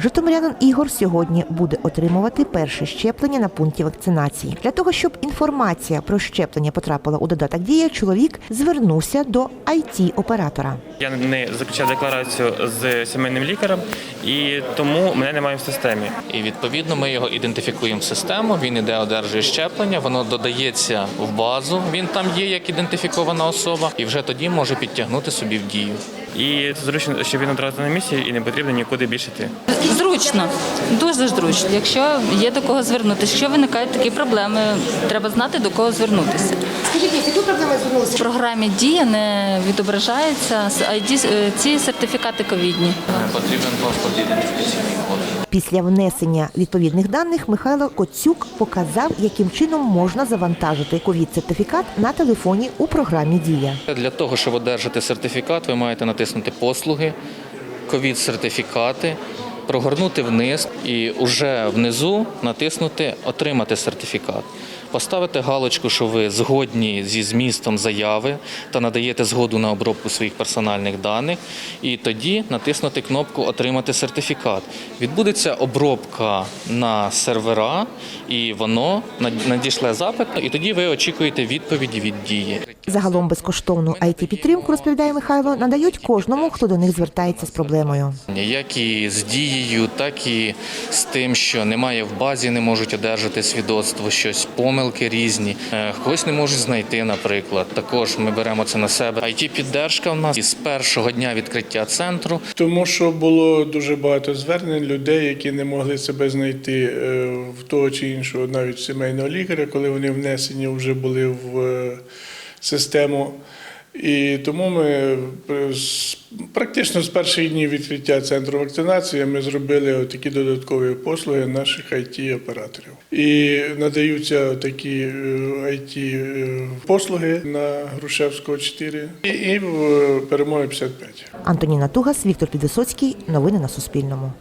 Житомирянин Ігор сьогодні буде отримувати перше щеплення на пункті вакцинації. Для того, щоб інформація про щеплення потрапила у додаток дія, чоловік звернувся до it оператора Я не заключав декларацію з сімейним лікарем, і тому мене немає в системі. І відповідно ми його ідентифікуємо в систему. Він іде, одержує щеплення, воно додається в базу. Він там є як ідентифікована особа, і вже тоді може підтягнути собі в дію. І це зручно, що він одразу на місці і не потрібно нікуди більше йти. Зручно, дуже зручно. Якщо є до кого звернутися, що виникають такі проблеми, треба знати до кого звернутися. Скажіть, з якою проблемою звернулися? В програмі дія не відображається ID, е, ці сертифікати ковідні. Потрібен паспорт ідентифікаційний код. Після внесення відповідних даних Михайло Коцюк показав, яким чином можна завантажити ковід-сертифікат на телефоні у програмі Дія. Для того, щоб одержати сертифікат, ви маєте натиснути послуги, ковід-сертифікати, прогорнути вниз і вже внизу натиснути Отримати сертифікат. Поставити галочку, що ви згодні зі змістом заяви та надаєте згоду на обробку своїх персональних даних, і тоді натиснути кнопку Отримати сертифікат. Відбудеться обробка на сервера, і воно надішле запит, і тоді ви очікуєте відповіді від дії. Загалом безкоштовну it підтримку розповідає Михайло, надають кожному, хто до них звертається з проблемою. Як і з дією, так і з тим, що немає в базі, не можуть одержати свідоцтво, щось помилки різні. Е, Когось не можуть знайти, наприклад. Також ми беремо це на себе. it піддержка в нас із першого дня відкриття центру. Тому що було дуже багато звернень людей, які не могли себе знайти е, в того чи іншого, навіть сімейного лікаря, коли вони внесені вже були в е, систему. І тому ми е, практично з перших днів відкриття центру вакцинації ми зробили такі додаткові послуги наших it операторів І надаються такі it послуги на Грушевського 4 і, і в перемоги 55. Антоніна Тугас, Віктор Підвисоцький. Новини на Суспільному.